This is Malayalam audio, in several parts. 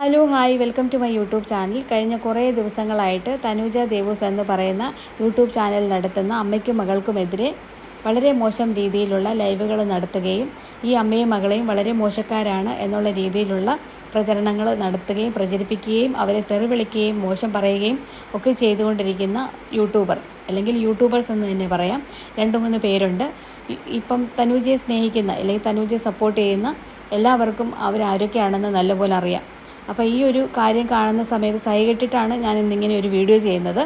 Hello hi. Welcome to my YouTube channel. കഴിഞ്ഞ കുറേ ദിവസങ്ങളായിട്ട് തനൂജ ദേവൂസ് എന്ന് പറയുന്ന യൂട്യൂബ് ചാനൽ നടത്തുന്ന അമ്മയ്ക്കും മകൾക്കുമെതിരെ വളരെ മോശം രീതിയിലുള്ള ലൈവുകൾ നടത്തുകയും ഈ അമ്മയും മകളെയും വളരെ മോശക്കാരാണ് എന്നുള്ള രീതിയിലുള്ള പ്രചരണങ്ങൾ നടത്തുകയും പ്രചരിപ്പിക്കുകയും അവരെ തെറിവിളിക്കുകയും മോശം പറയുകയും ഒക്കെ ചെയ്തുകൊണ്ടിരിക്കുന്ന യൂട്യൂബർ അല്ലെങ്കിൽ യൂട്യൂബേഴ്സ് എന്ന് തന്നെ പറയാം. രണ്ടു മൂന്ന് പേരുണ്ട്. ഇപ്പം തനൂജയെ സ്നേഹിക്കുന്ന അല്ലെങ്കിൽ തനൂജയെ സപ്പോർട്ട് ചെയ്യുന്ന എല്ലാവർക്കും അവരാരൊക്കെയാണെന്ന് നല്ലപോലെ അറിയാം. അപ്പോൾ ഈ ഒരു കാര്യം കാണുന്ന സമയത്ത് സഹികെട്ടിട്ടാണ് ഞാൻ ഇന്നിങ്ങനെ ഒരു വീഡിയോ ചെയ്യുന്നത്.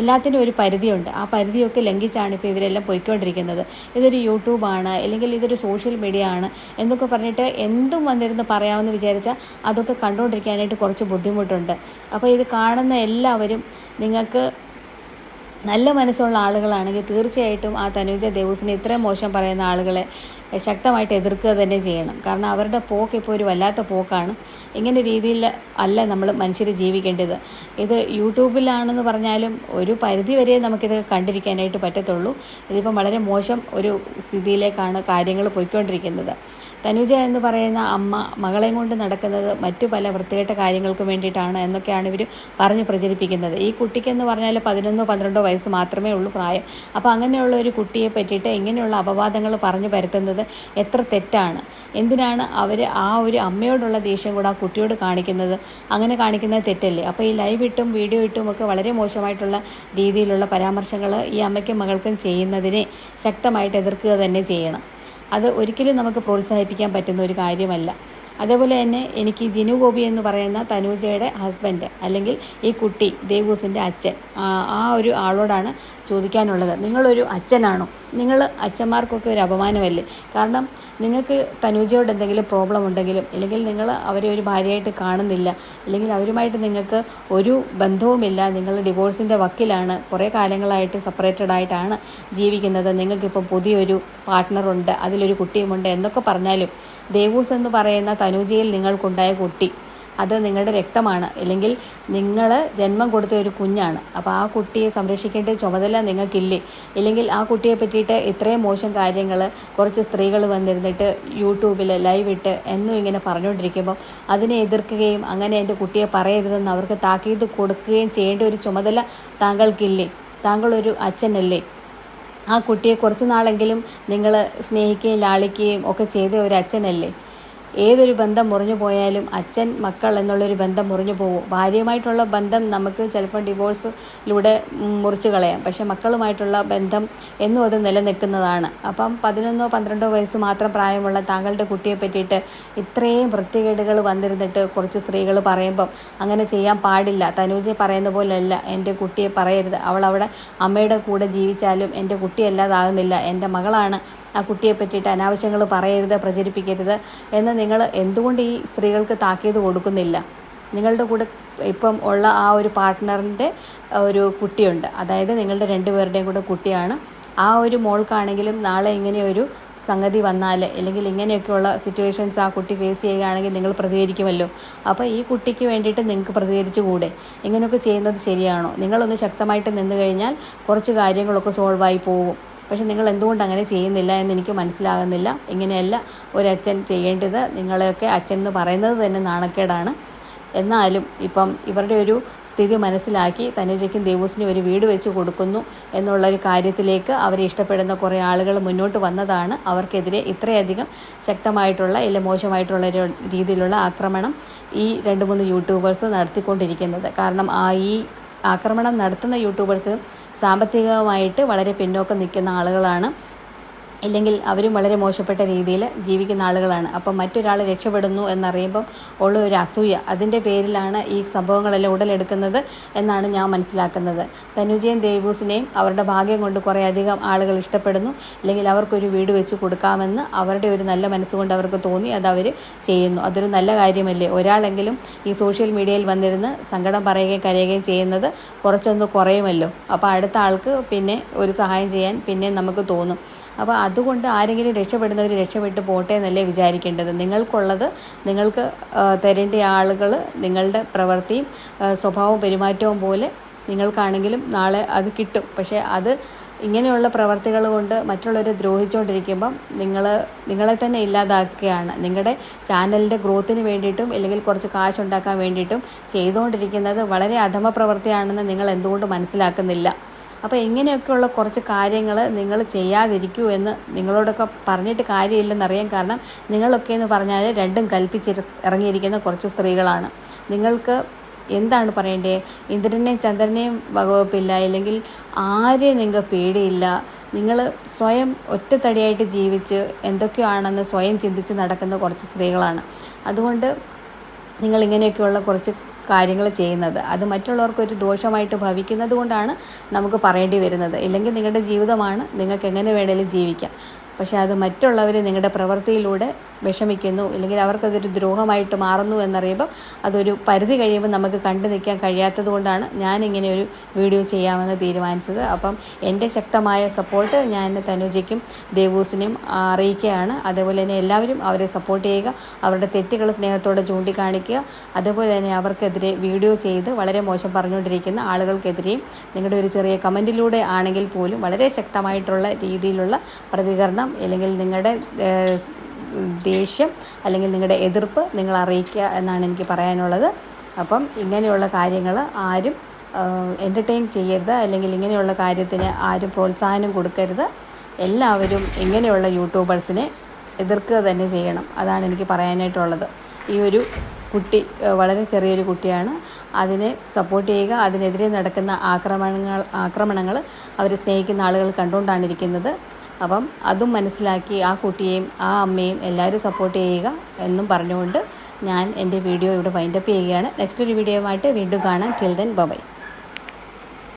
എല്ലാത്തിനും ഒരു പരിധിയുണ്ട്. ആ പരിധിയൊക്കെ ലംഘിച്ചാണ് ഇപ്പോൾ ഇവരെല്ലാം പോയിക്കൊണ്ടിരിക്കുന്നത്. ഇതൊരു യൂട്യൂബാണ് അല്ലെങ്കിൽ ഇതൊരു സോഷ്യൽ മീഡിയ ആണ് എന്നൊക്കെ പറഞ്ഞിട്ട് എന്തും വന്നിരുന്ന് പറയാമെന്ന് വിചാരിച്ചാൽ അതൊക്കെ കണ്ടുകൊണ്ടിരിക്കാനായിട്ട് കുറച്ച് ബുദ്ധിമുട്ടുണ്ട്. അപ്പോൾ ഇത് കാണുന്ന എല്ലാവരും നിങ്ങൾക്ക് നല്ല മനസ്സുള്ള ആളുകളാണെങ്കിൽ തീർച്ചയായിട്ടും ആ തനുജ ദേവൂസിനെ ഇത്രയും മോശം പറയുന്ന ആളുകളെ ശക്തമായിട്ട് എതിർക്കുക തന്നെ ചെയ്യണം. കാരണം അവരുടെ പോക്ക് ഇപ്പോൾ ഒരു വല്ലാത്ത പോക്കാണ്. ഇങ്ങനെ രീതിയിൽ അല്ല നമ്മൾ മനുഷ്യർ ജീവിക്കേണ്ടത്. ഇത് യൂട്യൂബിലാണെന്ന് പറഞ്ഞാലും ഒരു പരിധി വരെ നമുക്കിത് കണ്ടിരിക്കാനായിട്ട് പറ്റത്തുള്ളൂ. ഇതിപ്പം വളരെ മോശം ഒരു സ്ഥിതിയിലേക്കാണ് കാര്യങ്ങൾ പോയിക്കൊണ്ടിരിക്കുന്നത്. തനുജ എന്ന് പറയുന്ന അമ്മ മകളെയും കൊണ്ട് നടക്കുന്നത് മറ്റു പല വൃത്തികെട്ട കാര്യങ്ങൾക്ക് വേണ്ടിയിട്ടാണ് എന്നൊക്കെയാണ് ഇവർ പറഞ്ഞ് പ്രചരിപ്പിക്കുന്നത്. ഈ കുട്ടിക്കെന്ന് പറഞ്ഞാൽ പതിനൊന്നോ പന്ത്രണ്ടോ വയസ്സ് മാത്രമേ ഉള്ളൂ പ്രായം. അപ്പോൾ അങ്ങനെയുള്ള ഒരു കുട്ടിയെ പറ്റിയിട്ട് ഇങ്ങനെയുള്ള അപവാദങ്ങൾ പറഞ്ഞു പരത്തുന്നത് എത്ര തെറ്റാണ്? എന്തിനാണ് അവർ ആ ഒരു അമ്മയോടുള്ള ദേഷ്യം കൂടെ ആ കുട്ടിയോട് കാണിക്കുന്നത്? അങ്ങനെ കാണിക്കുന്നത് തെറ്റല്ലേ? അപ്പോൾ ഈ ലൈവ് ഇട്ടും വീഡിയോ ഇട്ടും ഒക്കെ വളരെ മോശമായിട്ടുള്ള രീതിയിലുള്ള പരാമർശങ്ങൾ ഈ അമ്മയ്ക്കും മകൾക്കും ചെയ്യുന്നതിനെ ശക്തമായിട്ട് എതിർക്കുക തന്നെ ചെയ്യണം. അത് ഒരിക്കലും നമുക്ക് പ്രോത്സാഹിപ്പിക്കാൻ പറ്റുന്ന ഒരു കാര്യമല്ല. അതേപോലെ തന്നെ എനിക്ക് ജിനു ഗോപി എന്ന് പറയുന്ന തനൂജയുടെ ഹസ്ബൻഡ് അല്ലെങ്കിൽ ഈ കുട്ടി ദേവൂസിന്റെ അച്ഛൻ ആ- ഒരു ആളോടാണ് ചോദിക്കാനുള്ളത്. നിങ്ങളൊരു അച്ഛനാണോ? നിങ്ങൾ അച്ഛന്മാർക്കൊക്കെ ഒരു അപമാനമല്ലേ? കാരണം നിങ്ങൾക്ക് തനൂജയോട് എന്തെങ്കിലും പ്രോബ്ലം ഉണ്ടെങ്കിലും അല്ലെങ്കിൽ നിങ്ങൾ അവരെ ഒരു ഭാര്യയായിട്ട് കാണുന്നില്ല അല്ലെങ്കിൽ അവരുമായിട്ട് നിങ്ങൾക്ക് ഒരു ബന്ധവുമില്ല നിങ്ങൾ ഡിവോഴ്സിന്റെ വക്കിലാണ് കുറേ കാലങ്ങളായിട്ട് സെപ്പറേറ്റഡ് ആയിട്ടാണ് ജീവിക്കുന്നത് നിങ്ങൾക്കിപ്പോൾ പുതിയൊരു പാർട്ട്ണറുണ്ട് അതിലൊരു കുട്ടിയുമുണ്ട് എന്നൊക്കെ പറഞ്ഞാലും ദേവൂസ് എന്ന് പറയുന്ന തനൂജയിൽ നിങ്ങൾക്കുണ്ടായ കുട്ടി. അത് നിങ്ങളുടെ രക്തമാണ്. അല്ലെങ്കിൽ നിങ്ങൾ ജന്മം കൊടുത്ത ഒരു കുഞ്ഞാണ്. അപ്പോൾ ആ കുട്ടിയെ സംരക്ഷിക്കേണ്ട ചുമതല നിങ്ങൾക്കില്ലേ? ഇല്ലെങ്കിൽ ആ കുട്ടിയെ പറ്റിയിട്ട് ഇത്രയും മോശം കാര്യങ്ങൾ കുറച്ച് സ്ത്രീകൾ വന്നിരുന്നിട്ട് യൂട്യൂബിൽ ലൈവ് ഇട്ട് എന്നും ഇങ്ങനെ പറഞ്ഞുകൊണ്ടിരിക്കുമ്പം അതിനെ എതിർക്കുകയും അങ്ങനെ എന്റെ കുട്ടിയെ പറയരുതെന്ന് അവർക്ക് താക്കീത് കൊടുക്കുകയും ചെയ്യേണ്ട ഒരു ചുമതല താങ്കൾക്കില്ലേ? താങ്കളൊരു അച്ഛനല്ലേ? ആ കുട്ടിയെ കുറച്ച് നാളെങ്കിലും നിങ്ങൾ സ്നേഹിക്കുകയും ലാളിക്കുകയും ഒക്കെ ചെയ്ത ഒരു അച്ഛനല്ലേ? ഏതൊരു ബന്ധം മുറിഞ്ഞു പോയാലും അച്ഛൻ മക്കൾ എന്നുള്ളൊരു ബന്ധം മുറിഞ്ഞു പോകും ഭാര്യയുമായിട്ടുള്ള ബന്ധം നമുക്ക് ചിലപ്പോൾ ഡിവോഴ്സിലൂടെ മുറിച്ച് കളയാം. പക്ഷേ മക്കളുമായിട്ടുള്ള ബന്ധം എന്നും അത് നിലനിൽക്കുന്നതാണ്. അപ്പം പതിനൊന്നോ പന്ത്രണ്ടോ വയസ്സ് മാത്രം പ്രായമുള്ള താങ്കളുടെ കുട്ടിയെ പറ്റിയിട്ട് ഇത്രയും വൃത്തികേടുകൾ വന്നിരുന്നിട്ട് കുറച്ച് സ്ത്രീകൾ പറയുമ്പം അങ്ങനെ ചെയ്യാൻ പാടില്ല. തനൂജെ പറയുന്ന പോലെയല്ല. എന്റെ കുട്ടിയെ പറയരുത്. അവൾ അവിടെ അമ്മയുടെ കൂടെ ജീവിച്ചാലും എന്റെ കുട്ടിയല്ലാതാകുന്നില്ല. എന്റെ മകളാണ് ആ കുട്ടിയെ പറ്റിയിട്ട് അനാവശ്യങ്ങൾ പറയരുത് പ്രചരിപ്പിക്കരുത് എന്ന് നിങ്ങൾ എന്തുകൊണ്ട് ഈ സ്ത്രീകൾക്ക് താക്കീത് കൊടുക്കുന്നില്ല? നിങ്ങളുടെ കൂടെ ഇപ്പം ഉള്ള ആ ഒരു പാർട്ട്ണറിന്റെ ഒരു കുട്ടിയുണ്ട്. അതായത് നിങ്ങളുടെ രണ്ടുപേരുടെയും കൂടെ കുട്ടിയാണ്. ആ ഒരു മോൾക്കാണെങ്കിലും നാളെ ഇങ്ങനെ ഒരു സംഗതി വന്നാൽ അല്ലെങ്കിൽ ഇങ്ങനെയൊക്കെയുള്ള സിറ്റുവേഷൻസ് ആ കുട്ടി ഫേസ് ചെയ്യുകയാണെങ്കിൽ നിങ്ങൾ പ്രതികരിക്കുമല്ലോ. അപ്പോൾ ഈ കുട്ടിക്ക് വേണ്ടിയിട്ട് നിങ്ങൾക്ക് പ്രതികരിച്ചുകൂടെ ഇങ്ങനെയൊക്കെ ചെയ്യുന്നത് ശരിയാണോ? നിങ്ങളൊന്ന് ശക്തമായിട്ട് നിന്നു കഴിഞ്ഞാൽ കുറച്ച് കാര്യങ്ങളൊക്കെ സോൾവായി പോകും. പക്ഷെ നിങ്ങൾ എന്തുകൊണ്ട് അങ്ങനെ ചെയ്യുന്നില്ല എന്ന് എനിക്ക് മനസ്സിലാകുന്നില്ല. ഇങ്ങനെയല്ല ഒരച്ഛൻ ചെയ്യേണ്ടത്. നിങ്ങളെയൊക്കെ അച്ഛൻ എന്ന് പറയുന്നത് തന്നെ നാണക്കേടാണ്. എന്നാലും ഇപ്പം ഇവരുടെ ഒരു സ്ഥിതി മനസ്സിലാക്കി തനുജയ്ക്കും ദേവൂസിനും ഒരു വീട് വെച്ച് കൊടുക്കുന്നു എന്നുള്ളൊരു കാര്യത്തിലേക്ക് അവരെ ഇഷ്ടപ്പെടുന്ന കുറേ ആളുകൾ മുന്നോട്ട് വന്നതാണ്. അവർക്കെതിരെ ഇത്രയധികം ശക്തമായിട്ടുള്ള ഇല്ല മോശമായിട്ടുള്ള ഒരു രീതിയിലുള്ള ആക്രമണം ഈ രണ്ട് മൂന്ന് യൂട്യൂബേഴ്സ് നടത്തിക്കൊണ്ടിരിക്കുന്നത്. കാരണം ആ ഈ ആക്രമണം നടത്തുന്ന യൂട്യൂബേഴ്സ് സാമ്പത്തികമായിട്ട് വളരെ പിന്നോക്കം നിൽക്കുന്ന ആളുകളാണ്. ഇല്ലെങ്കിൽ അവരും വളരെ മോശപ്പെട്ട രീതിയിൽ ജീവിക്കുന്ന ആളുകളാണ്. അപ്പം മറ്റൊരാൾ രക്ഷപ്പെടുന്നു എന്നറിയുമ്പം ഉള്ള ഒരു അസൂയ അതിന്റെ പേരിലാണ് ഈ സംഭവങ്ങളെല്ലാം ഉടലെടുക്കുന്നത് എന്നാണ് ഞാൻ മനസ്സിലാക്കുന്നത്. തനുജയും ദേവൂസിനെയും അവരുടെ ഭാഗ്യം കൊണ്ട് കുറേ അധികം ആളുകൾ ഇഷ്ടപ്പെടുന്നു. അല്ലെങ്കിൽ അവർക്കൊരു വീട് വെച്ച് കൊടുക്കാമെന്ന് അവരുടെ ഒരു നല്ല മനസ്സുകൊണ്ട് അവർക്ക് തോന്നി അത് അവർ ചെയ്യുന്നു. അതൊരു നല്ല കാര്യമല്ലേ? ഒരാളെങ്കിലും ഈ സോഷ്യൽ മീഡിയയിൽ വന്നിരുന്ന് സങ്കടം പറയുകയും കരയുകയും ചെയ്യുന്നത് കുറച്ചൊന്ന് കുറയുമല്ലോ? അപ്പോൾ അടുത്ത ആൾക്ക് പിന്നെ ഒരു സഹായം ചെയ്യാൻ പിന്നെ നമുക്ക് തോന്നും. അപ്പോൾ അതുകൊണ്ട് ആരെങ്കിലും രക്ഷപ്പെടുന്നവർ രക്ഷപ്പെട്ട് പോട്ടെ എന്നല്ലേ വിചാരിക്കേണ്ടത്. നിങ്ങൾക്കുള്ളത് നിങ്ങൾക്ക് തരേണ്ട ആളുകൾ നിങ്ങളുടെ പ്രവൃത്തിയും സ്വഭാവവും പെരുമാറ്റവും പോലെ നിങ്ങൾക്കാണെങ്കിലും നാളെ അത് കിട്ടും. പക്ഷേ അത് ഇങ്ങനെയുള്ള പ്രവർത്തികൾ കൊണ്ട് മറ്റുള്ളവരെ ദ്രോഹിച്ചുകൊണ്ടിരിക്കുമ്പം നിങ്ങൾ നിങ്ങളെ തന്നെ ഇല്ലാതാക്കുകയാണ്. നിങ്ങളുടെ ചാനലിന്റെ ഗ്രോത്തിന് വേണ്ടിയിട്ടും അല്ലെങ്കിൽ കുറച്ച് കാശുണ്ടാക്കാൻ വേണ്ടിയിട്ടും ചെയ്തുകൊണ്ടിരിക്കുന്നത് വളരെ അധമ പ്രവൃത്തിയാണെന്ന് നിങ്ങൾ എന്തുകൊണ്ട് മനസ്സിലാക്കുന്നില്ല. അപ്പോൾ ഇങ്ങനെയൊക്കെയുള്ള കുറച്ച് കാര്യങ്ങൾ നിങ്ങൾ ചെയ്യാതിരിക്കൂ എന്ന് നിങ്ങളോടൊക്കെ പറഞ്ഞിട്ട് കാര്യമില്ലെന്നറിയാൻ കാരണം നിങ്ങളൊക്കെ എന്ന് പറഞ്ഞാൽ രണ്ടും കൽപ്പിച്ച് ഇറങ്ങിയിരിക്കുന്ന കുറച്ച് സ്ത്രീകളാണ്. നിങ്ങൾക്ക് എന്താണ് പറയേണ്ടത് ഇന്ദ്രനെയും ചന്ദ്രനെയും വകവെപ്പില്ല ഇല്ലെങ്കിൽ ആരെയും നിങ്ങൾക്ക് പേടിയില്ല. നിങ്ങൾ സ്വയം ഒറ്റത്തടിയായിട്ട് ജീവിച്ച് എന്തൊക്കെയാണെന്ന് സ്വയം ചിന്തിച്ച് നടക്കുന്ന കുറച്ച് സ്ത്രീകളാണ്. അതുകൊണ്ട് നിങ്ങൾ ഇങ്ങനെയൊക്കെയുള്ള കുറച്ച് കാര്യങ്ങൾ ചെയ്യുന്നത്. അത് മറ്റുള്ളവർക്ക് ഒരു ദോഷമായിട്ട് ഭവിക്കുന്നത് കൊണ്ടാണ് നമുക്ക് പറയേണ്ടി വരുന്നത്. ഇല്ലെങ്കിൽ നിങ്ങളുടെ ജീവിതമാണ് നിങ്ങൾക്ക് എങ്ങനെ വേണേലും ജീവിക്കാം. പക്ഷേ അത് മറ്റുള്ളവർ നിങ്ങളുടെ പ്രവൃത്തിയിലൂടെ വിഷമിക്കുന്നു അല്ലെങ്കിൽ അവർക്കതൊരു ദ്രോഹമായിട്ട് മാറുന്നു എന്നറിയുമ്പോൾ അതൊരു പരിധി കഴിയുമ്പോൾ നമുക്ക് കണ്ടു നിൽക്കാൻ കഴിയാത്തത് കൊണ്ടാണ് ഞാനിങ്ങനെ ഒരു വീഡിയോ ചെയ്യാമെന്ന് തീരുമാനിച്ചത്. അപ്പം എന്റെ ശക്തമായ സപ്പോർട്ട് ഞാൻ തനുജയ്ക്കും ദേവൂസിനും അറിയിക്കുകയാണ്. അതേപോലെ തന്നെ എല്ലാവരും അവരെ സപ്പോർട്ട് ചെയ്യുക അവരുടെ തെറ്റുകൾ സ്നേഹത്തോടെ ചൂണ്ടിക്കാണിക്കുക. അതേപോലെ തന്നെ അവർക്കെതിരെ വീഡിയോ ചെയ്ത് വളരെ മോശം പറഞ്ഞുകൊണ്ടിരിക്കുന്ന ആളുകൾക്കെതിരെയും നിങ്ങളുടെ ഒരു ചെറിയ കമന്റിലൂടെ ആണെങ്കിൽ പോലും വളരെ ശക്തമായിട്ടുള്ള രീതിയിലുള്ള പ്രതികരണം അല്ലെങ്കിൽ നിങ്ങളുടെ ദേഷ്യം അല്ലെങ്കിൽ നിങ്ങളുടെ എതിർപ്പ് നിങ്ങൾ അറിയിക്കുക എന്നാണ് എനിക്ക് പറയാനുള്ളത്. അപ്പം ഇങ്ങനെയുള്ള കാര്യങ്ങൾ ആരും എന്റർടൈൻ ചെയ്യരുത് അല്ലെങ്കിൽ ഇങ്ങനെയുള്ള കാര്യത്തിന് ആരും പ്രോത്സാഹനം കൊടുക്കരുത്. എല്ലാവരും ഇങ്ങനെയുള്ള യൂട്യൂബേഴ്സിനെ എതിർക്കുക തന്നെ ചെയ്യണം അതാണ് എനിക്ക് പറയാനായിട്ടുള്ളത്. ഈ ഒരു കുട്ടി വളരെ ചെറിയൊരു കുട്ടിയാണ്. അതിനെ സപ്പോർട്ട് ചെയ്യുക അതിനെതിരെ നടക്കുന്ന ആക്രമണങ്ങൾ ആക്രമണങ്ങൾ അവർ സ്നേഹിക്കുന്ന ആളുകൾ കണ്ടുകൊണ്ടാണ് ഇരിക്കുന്നത്. അപ്പം അതും മനസ്സിലാക്കി ആ കുട്ടിയെയും ആ അമ്മയും എല്ലാവരും സപ്പോർട്ട് ചെയ്യുക എന്നും പറഞ്ഞുകൊണ്ട് ഞാൻ എന്റെ വീഡിയോ ഇവിടെ വൈൻഡപ്പ് ചെയ്യുകയാണ്. നെക്സ്റ്റ് ഒരു വീഡിയോ ആയിട്ട് വീണ്ടും കാണാം. Till then bye